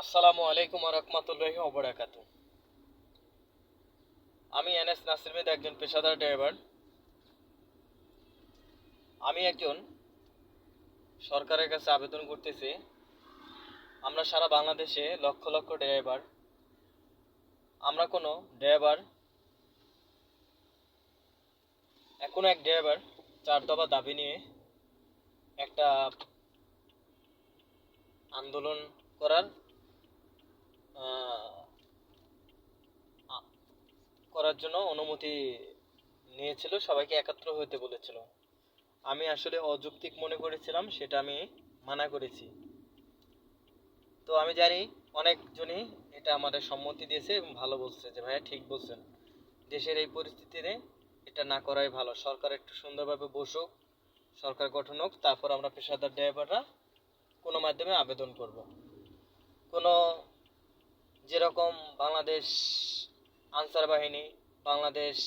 আসসালামু আলাইকুম রহমতুল্লাহি ওবরাকাতু আমি এনএস নাসির মেদ একজন পেশাদার ড্রাইভার। আমি একজন সরকারের কাছে আবেদন করতেছি। আমরা সারা বাংলাদেশে লক্ষ লক্ষ ড্রাইভার। আমরা কোনো ড্রাইভার কোনো এক ড্রাইভার, চার দফা দাবি নিয়ে একটা আন্দোলন করার করার জন্য অনুমতি নিয়েছিল, সবাইকে একাত্র হতে বলেছিল। আমি আসলে অযৌক্তিক মনে করেছিলাম, সেটা আমি মানা করেছি। তো আমি জানি অনেকজনই এটা আমাদের সম্মতি দিয়েছে এবং ভালো বলছে যে, ভাইয়া ঠিক বলছেন। দেশের এই পরিস্থিতিতে এটা না করাই ভালো। সরকার একটু সুন্দরভাবে বসুক, সরকার গঠন হোক, তারপর আমরা পেশাদার ড্রাইভাররা কোনো মাধ্যমে আবেদন করব। কোনো যেরকম বাংলাদেশ আনসার বাহিনী বাংলাদেশ,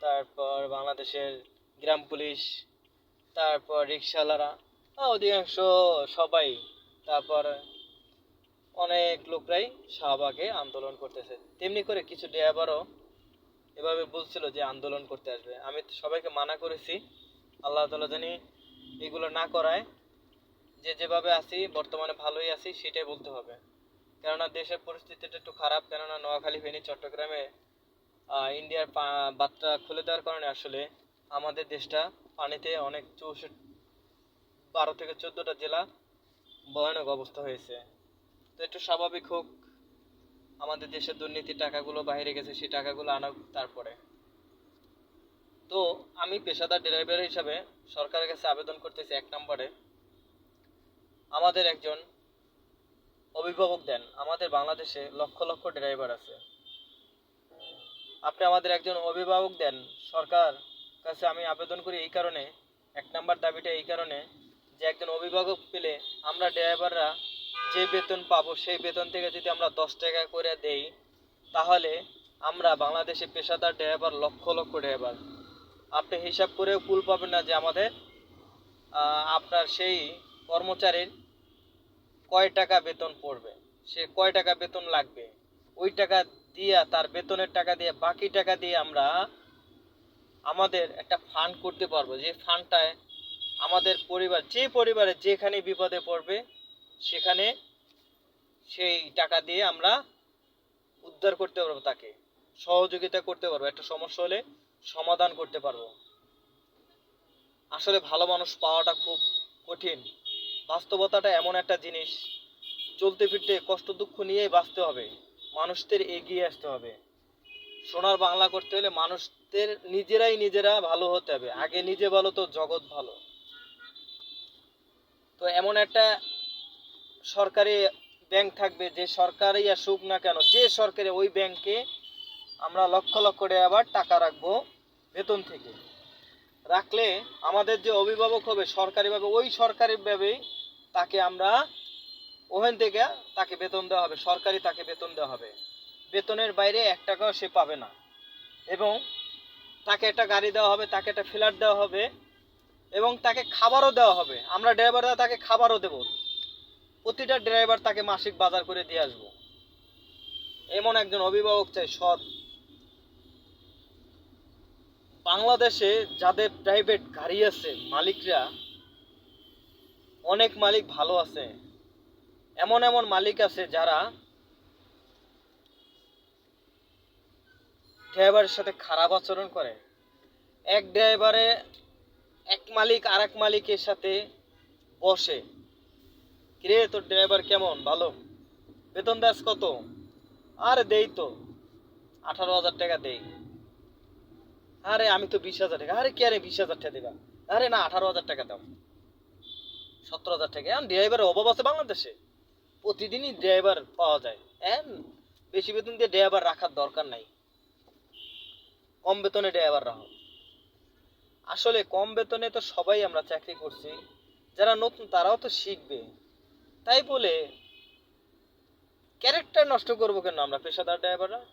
তারপর বাংলাদেশের গ্রাম পুলিশ, তারপর রিক্সাওয়ালারা অধিকাংশ সবাই, তারপর অনেক লোকরাই শাহবাগে আন্দোলন করতেছে। তেমনি করে কিছু ড্রাইভারও এভাবে বলছিল যে আন্দোলন করতে আসবে। আমি সবাইকে মানা করেছি, আল্লাহ তালা জানি এগুলো না করায়। যে যেভাবে আছি, বর্তমানে ভালোই আছি, সেটাই বলতে হবে। কেননা দেশের পরিস্থিতিটা একটু খারাপ, কেননা নোয়াখালী, ফেনী, চট্টগ্রামে ইন্ডিয়ার বাঁধটা খুলে দেওয়ার কারণে আসলে আমাদের দেশটা পানিতে অনেক চৌষট্টি বারো থেকে চোদ্দোটা জেলা ভয়ানক অবস্থা হয়েছে। তো একটু স্বাভাবিক হোক, আমাদের দেশের দুর্নীতির টাকাগুলো বাইরে গেছে, সেই টাকাগুলো আনুক তারপরে। তো আমি পেশাদার ড্রাইভার হিসাবে সরকারের কাছে আবেদন করতেছি এক নম্বরে। আমাদের একজন অভিভাবক দেন, আমাদের বাংলাদেশে লক্ষ লক্ষ ড্রাইভার আছে। আপনি আমাদের একজন অভিভাবক দেন। সরকার কাছে আমি আবেদন করি এই কারণে, এক নাম্বার দাবিটা এই কারণে যে একজন অভিভাবক পেলে আমরা ড্রাইভাররা যে বেতন পাবো সেই বেতন থেকে যদি আমরা দশ টাকা করে দেই, তাহলে আমরা বাংলাদেশে পেশাদার ড্রাইভার, লক্ষ লক্ষ ড্রাইভার। আপনি হিসাব করেও কুল পাবেন না যে আমাদের আপনার সেই কর্মচারীর কয় টাকা বেতন পড়বে, সে কয় টাকা বেতন লাগবে, ওই টাকা দিয়ে, তার বেতনের টাকা দিয়ে, বাকি টাকা দিয়ে আমরা আমাদের একটা ফান্ড করতে পারব। যে ফান্ডটায় আমাদের পরিবার, যে পরিবারে যেখানে বিপদে পড়বে, সেখানে সেই টাকা দিয়ে আমরা উদ্ধার করতে পারব তাকে। সহযোগিতা করতে পারব। একটা সমস্যা হলে সমাধান করতে পারব। আসলে ভালো মানুষ পাওয়াটা খুব কঠিন। বাস্তবতাটা এমন একটা জিনিস। চলতে ফিরতে কষ্ট দুঃখ নিয়েই বাঁচতে হবে। মানুষদের এগিয়ে আসতে হবে। সোনার বাংলা করতে হলে মানুষদের নিজেরাই নিজেরা ভালো হতে হবে। আগে নিজে ভালো তো জগৎ ভালো। তো এমন একটা সরকারি ব্যাংক থাকবে, যে সরকারি আসুক না কেন, যে সরকারি ওই ব্যাংকে আমরা লক্ষ লক্ষ করে আবার টাকা রাখব বেতন থেকে। রাখলে আমাদের যে অভিভাবক হবে, সরকারিভাবে, ওই সরকারিভাবেই তাকে আমরা ওখান থেকে তাকে বেতন দেওয়া হবে, সরকারি তাকে বেতন দেওয়া হবে। বেতনের বাইরে এক টাকাও সে পাবে না। এবং তাকে একটা গাড়ি দেওয়া হবে, তাকে একটা ফ্ল্যাট দেওয়া হবে, এবং তাকে খাবারও দেওয়া হবে। আমরা ড্রাইভাররা তাকে খাবারও দেব। প্রতিটা ড্রাইভার তাকে মাসিক বাজার করে দিয়ে আসব। এমন একজন অভিভাবক চাই সৎ। বাংলাদেশে যাদের প্রাইভেট গাড়ি আছে, মালিকরা, অনেক মালিক ভালো আছে। এমন এমন মালিক আছে যারা ড্রাইভারের সাথে খারাপ আচরণ করে। এক ড্রাইভারে এক মালিক আর এক মালিকের সাথে বসে। কিরে, তোর ড্রাইভার কেমন? ভালো? বেতন দাস কত? আরে, দেই তো। আঠারো হাজার টাকা দেই। আরে, আমি তো বিশ হাজার টাকা। আরে, কে আরে বিশ হাজার টাকা দেবা? আরে, না, আঠারো হাজার টাকা দাও। সতেরো হাজার টাকা। এখন ড্রাইভারের অভাব আছে বাংলাদেশে। প্রতিদিনই ড্রাইভার পাওয়া যায়। এন বেশি বেতন দিয়ে ড্রাইভার রাখার দরকার নাই। কম বেতনে ড্রাইভার রাখো। আসলে কম বেতনে তো সবাই আমরা চাকরি করছি। যারা নতুন তারাও তো শিখবে। তাই বলে ক্যারেক্টার নষ্ট করব কেন আমরা পেশাদার ড্রাইভাররা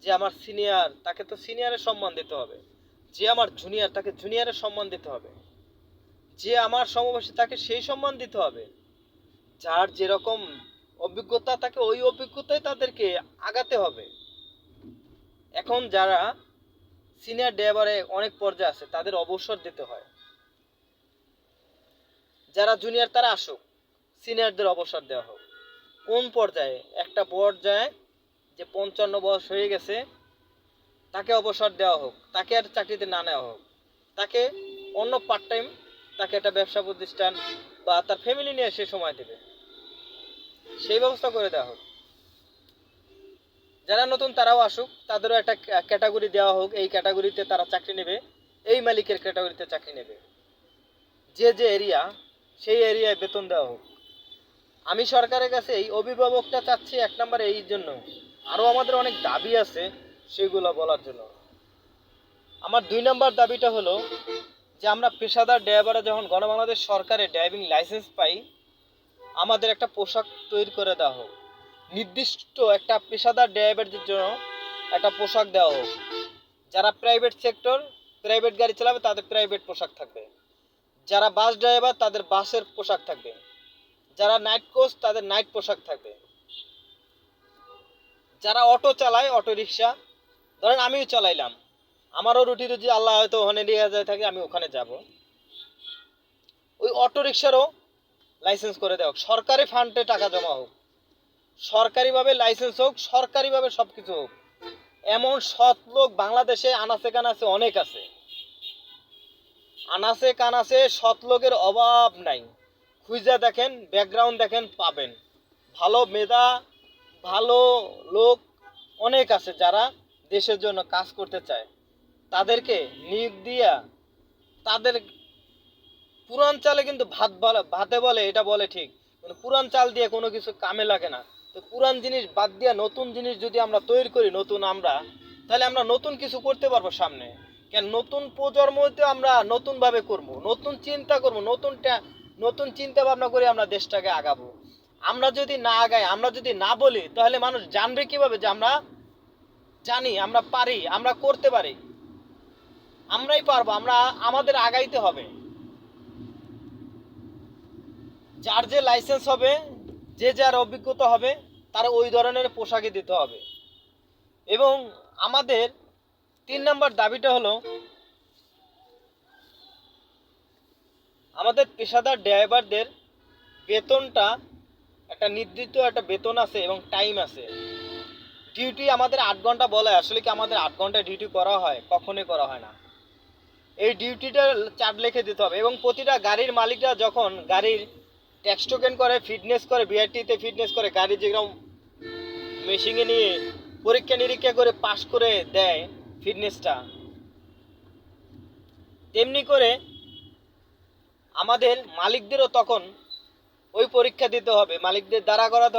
যে আমার সিনিয়র তাকে তো সিনিয়রের সম্মান দিতে হবে। যে আমার জুনিয়র তাকে জুনিয়রের সম্মান দিতে হবে। যে আমার সমবয়সী, তাকে সেই সম্মান দিতে হবে। যার যেরকম অভিজ্ঞতা থাকে ওই অভিজ্ঞতায় তাদেরকে আগাতে হবে। এখন যারা সিনিয়র ড্রাইভারে অনেক পর্যায়ে আছে, তাদের অবসর দিতে হয়। যারা জুনিয়র তারা আসুক সিনিয়রদের অবসর দেওয়া হোক। কোন পর্যায়ে? একটা পর্যায়ে যে পঞ্চান্ন বয়স হয়ে গেছে, তাকে অবসর দেওয়া হোক, তাকে আর চাকরিতে না নেওয়া হোক, তাকে অন্য পার্ট টাইম তাকে একটা ব্যবসা প্রতিষ্ঠান বা তার ফ্যামিলি নিয়ে সে সময় দেবে। সেই ব্যবস্থা করে দেওয়া হোক। যারা নতুন তারাও আসুক, তাদেরও একটা ক্যাটাগরি দেওয়া হোক। এই ক্যাটাগরিতে তারা চাকরি নেবে, এই মালিকের ক্যাটাগরিতে চাকরি নেবে। যে যে এরিয়া সেই এরিয়ায় বেতন দেওয়া হোক। আমি সরকারের কাছে এই অভিভাবকটা চাচ্ছি এক নম্বরে এই জন্য। আরও আমাদের অনেক দাবি আছে সেগুলো বলার জন্য। আমার দুই নম্বর দাবিটা হলো যে আমরা পেশাদার ড্রাইভাররা যখন গণবাংলাদেশ সরকারে ড্রাইভিং লাইসেন্স পাই, আমাদের একটা পোশাক তৈরি করে দেওয়া হোক। নির্দিষ্ট একটা পেশাদার ড্রাইভারদের জন্য একটা পোশাক দেওয়া হোক। যারা প্রাইভেট সেক্টর প্রাইভেট গাড়ি চালাবে, তাদের প্রাইভেট পোশাক থাকবে। যারা বাস ড্রাইভার তাদের বাসের পোশাক থাকবে। যারা নাইট কোচ তাদের নাইট পোশাক থাকবে। যারা অটো চালায় অটো রিক্সা ধরেন আমিও চালাইলাম। আমারও রুটি রুজি আল্লাহ হয়তো ওখানে নিয়ে যায় থাকে, আমি ওখানে যাব। ওই অটো রিক্সারও লাইসেন্স করে দেওয়া হোক। সরকারি ফান্ডে টাকা জমা হোক, সরকারিভাবে লাইসেন্স হোক, সরকারিভাবে সব কিছু হোক, এমন সৎ লোক বাংলাদেশে আনাচে কানাচে অনেক আছে। আনাচে কানাচে সৎ লোকের অভাব নাই। খুঁজে দেখেন ব্যাকগ্রাউন্ড দেখেন, পাবেন। ভালো মেধা, ভালো লোক অনেক আছে যারা দেশের জন্য কাজ করতে চায়। তাদেরকে নিয়োগ দিয়া তাদের পুরান চালে কিন্তু ভাত বলে, ভাতে বলে, এটা বলে ঠিক। কিন্তু পুরান চাল দিয়ে কোনো কিছু কামে লাগে না। তো পুরান জিনিস বাদ দিয়া নতুন জিনিস যদি আমরা তৈরি করি, নতুন আমরা, তাহলে আমরা নতুন কিছু করতে পারব সামনে। কেন নতুন প্রজন্মতে আমরা নতুনভাবে করব, নতুন চিন্তা করব নতুনটা নতুন চিন্তা ভাবনা করে আমরা দেশটাকে আগাবো। আমরা যদি না আগাই, আমরা যদি না বলি, তাহলে মানুষ জানবে কীভাবে যে আমরা জানি, আমরা পারি, আমরা করতে পারি। আমরাই পারব, আমরা আমাদের আগাইতে হবে। যার যে লাইসেন্স হবে, যে যার অভিজ্ঞতা হবে, তার ওই ধরনের পোশাকই দিতে হবে। এবং আমাদের তিন নম্বর দাবিটা হলো, আমাদের পেশাদার ড্রাইভারদের বেতনটা একটা নির্দিষ্ট একটা বেতন আছে এবং টাইম আছে। ডিউটি আমাদের আট ঘণ্টা বলে, আসলে কি আমাদের আট ঘণ্টা ডিউটি করা হয়? কখনোই করা হয় না। এই ডিউটিটা চার্ট লিখে দিতে হবে এবং প্রতিটা গাড়ির মালিকরা যখন গাড়ির ট্যাক্স টোকেন করে ফিটনেস করে বিআরটিতে ফিটনেস করে, গাড়ি যেরকম মেশিনে নিয়ে পরীক্ষা নিরীক্ষা করে পাস করে দেয় ফিটনেসটা তেমনি করে আমাদের মালিকদেরও তখন ওই পরীক্ষা দিতে হবে। মালিকদের দ্বারা করা